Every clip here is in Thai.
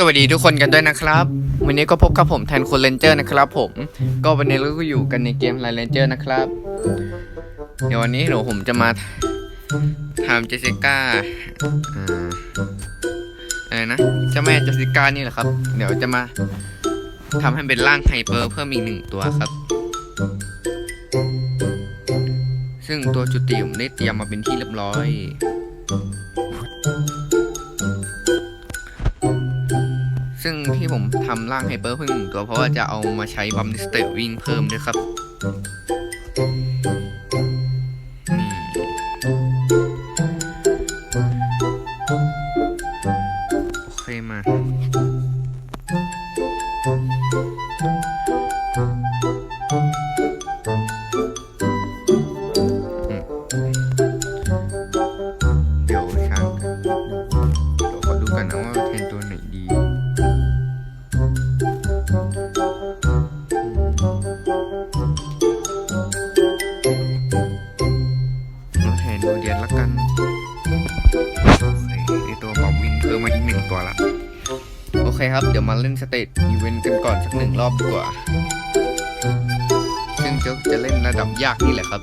สวัสดีทุกคนกันด้วยนะครับ วันนี้ก็พบกับผมแทนคนเลนเจอร์นะครับผม ก็วันนี้เราก็อยู่กันในเกมไลเลนเจอร์นะครับ เดี๋ยววันนี้เดี๋ยวผมจะมาทำเจสสิก้าอ่าอะไรนะเจ้าแม่เจสสิก้านี่แหละครับ เดี๋ยวจะมาทำให้เป็นร่างไฮเปอร์เพิ่มอีกหนึ่งตัวครับ ซึ่งตัวจุติผมได้เตรียมมาเป็นที่เรียบร้อย ซึ่งที่ผมทำร่างไฮเปอร์เพิ่มหนึ่งตัวเพราะว่าจะเอามาใช้บอมดิสเตอร์วิ่งเพิ่มด้วยครับโอเคมา พิ่มมาอีกหนึ่งตัวละ โอเคครับ เดี๋ยวมาเล่นสเตจอีเวนต์กันก่อนสักหนึ่งรอบดีกว่า ซึ่งจะจะเล่นระดับยากนี่แหละครับ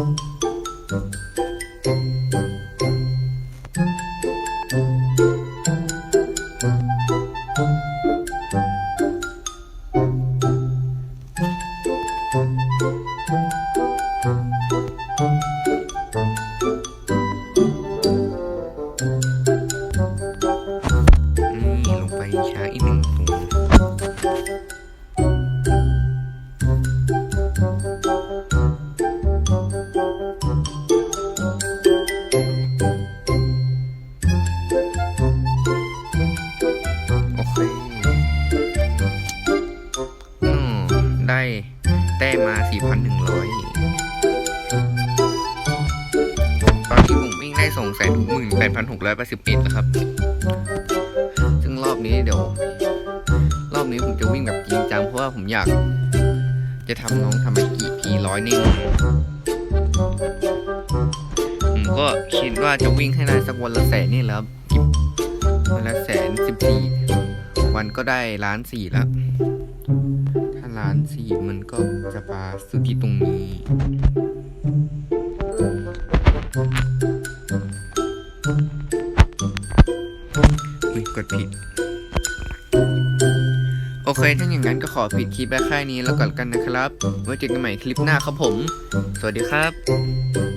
นี่ ได้แต้มา 4,100 ตอนนี้ผมวิ่งได้2 1 8 6 8 1แล้วครับ ซึ่งรอบนี้เดี๋ยว รอบนี้ผมจะวิ่งแบบจริงจังเพราะว่าผมอยาก จะทำน้องทำไมกี่ทีร้อยนี่ผมก็คิดว่าจะวิ่งให้ได้สักวันละแสนนี่แล้ววันละแสนสิบสี่วันก็ได้ล้านสี่แล้วีกมันก็จะปาสุดที่ตรงนี้อุ๊ยกดผิด โอเค ถ้าอย่างนั้นก็ขอปิดคลิปไว้แค่นี้แล้วก่อนกันนะครับ ไว้เจอกันใหม่คลิปหน้าครับผม สวัสดีครับ